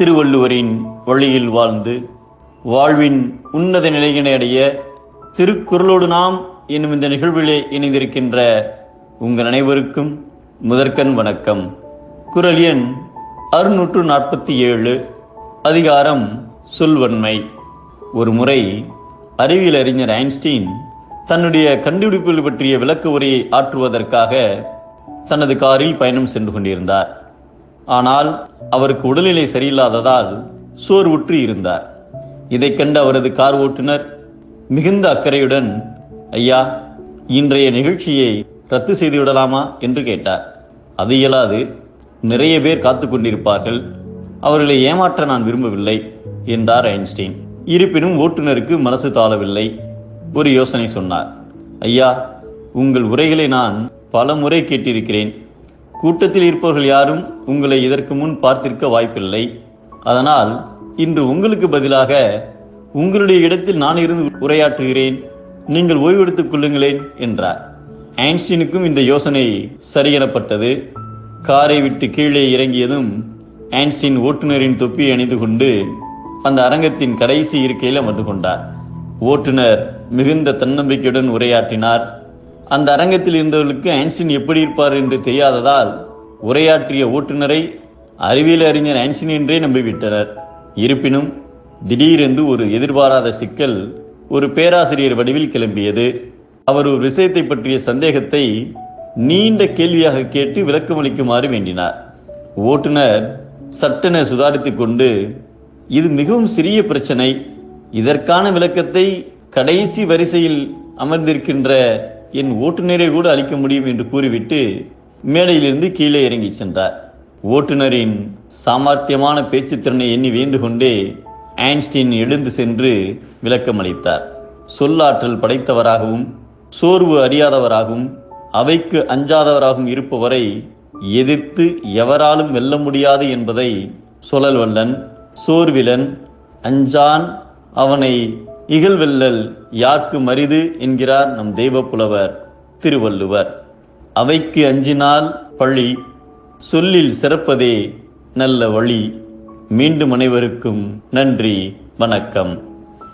திருவள்ளுவரின் வழியில் வாழ்ந்து வாழ்வின் உன்னத நிலையினை அடைய திருக்குறளோடு நாம் என்னும் இந்த நிகழ்விலே இணைந்திருக்கின்ற உங்கள் அனைவருக்கும் முதற்கண் வணக்கம். குரல் எண் அறுநூற்று நாற்பத்தி ஏழு அதிகாரம் சொல்வன்மை. ஒரு முறை அறிவியல் அறிஞர் ஐன்ஸ்டீன் தன்னுடைய கண்டுபிடிப்புகள் பற்றிய விளக்க உரையை ஆற்றுவதற்காக தனது காரில் பயணம் சென்று கொண்டிருந்தார். ஆனால் அவருக்கு உடல்நிலை சரியில்லாததால் சோர்வுற்று இருந்தார். இதைக் கண்ட அவரது கார் ஓட்டுநர் மிகுந்த அக்கறையுடன் ஐயா இன்றைய நிகழ்ச்சியை ரத்து செய்து விடலாமா? என்று கேட்டார். அது இயலாது. நிறைய பேர் காத்து கொண்டிருப்பார்கள். அவர்களை ஏமாற்ற நான் விரும்பவில்லை என்றார் ஐன்ஸ்டீன். இருப்பினும் ஓட்டுநருக்கு மனசு தாளவில்லை ஒரு யோசனை சொன்னார். ஐயா உங்கள் உரைகளை நான் பல முறை கேட்டிருக்கிறேன். கூட்டத்தில் இருப்பவர்கள் யாரும் உங்களை இதற்கு முன் பார்த்திருக்க வாய்ப்பில்லை. அதனால் இன்று உங்களுக்கு பதிலாக உங்களுடைய இடத்தில் நான் இருந்து உரையாற்றுகிறேன். நீங்கள் ஓய்வெடுத்துக் கொள்ளுங்களேன் என்றார். ஐன்ஸ்டீனுக்கும் இந்த யோசனை சரியெனப்பட்டது. காரை விட்டு கீழே இறங்கியதும் ஐன்ஸ்டீன் ஓட்டுநரின் தொப்பியை அணிந்து கொண்டு அந்த அரங்கத்தின் கடைசி இருக்கையில் அமர்ந்து கொண்டார். ஓட்டுநர் மிகுந்த தன்னம்பிக்கையுடன் உரையாற்றினார். அந்த அரங்கத்தில் இருந்தவர்களுக்கு ஐன்ஸ்டீன் எப்படி இருப்பார் என்று தெரியாததால் உரையாற்றிய ஓட்டுநரை அறிவியல் அறிஞர் ஐன்ஸ்டீன் என்றே நம்பிவிட்டனர். இருப்பினும் திடீரென்று ஒரு எதிர்பாராத சிக்கல் ஒரு பேராசிரியர் வடிவில் கிளம்பியது. அவர் ஒரு விஷயத்தை பற்றிய சந்தேகத்தை நீண்ட கேள்வியாக கேட்டு விளக்கமளிக்குமாறு வேண்டினார். ஓட்டுநர் சட்டென சுதாரித்துக் கொண்டு இது மிகவும் சிறிய பிரச்சனை. இதற்கான விளக்கத்தை கடைசி வரிசையில் அமர்ந்திருக்கின்ற என் ஓட்டுநரை கூட அளிக்க முடியும் என்று கூறிவிட்டு மேடையிலிருந்து கீழே இறங்கி சென்றார். ஓட்டுநரின் சாமர்த்தியமான பேச்சுத்திறனை எண்ணி வேந்து கொண்டே ஐன்ஸ்டீன் எழுந்து சென்று விளக்கமளித்தார். சொல்லாற்றல் படைத்தவராகவும் சோர்வு அறியாதவராகவும் அவைக்கு அஞ்சாதவராகவும் இருப்பவரை எதிர்த்து எவராலும் வெல்ல முடியாது என்பதை சுழல்வல்லன் சோர்விலன் அஞ்சான் அவனை இகழ்வெல்லல் யாக்கு மரிது என்கிறார் நம் தெய்வ புலவர் திருவள்ளுவர். அவைக்கு அஞ்சினால் பழி சொல்லில் சிறப்பதே நல்ல வழி. மீண்டும் அனைவருக்கும் நன்றி வணக்கம்.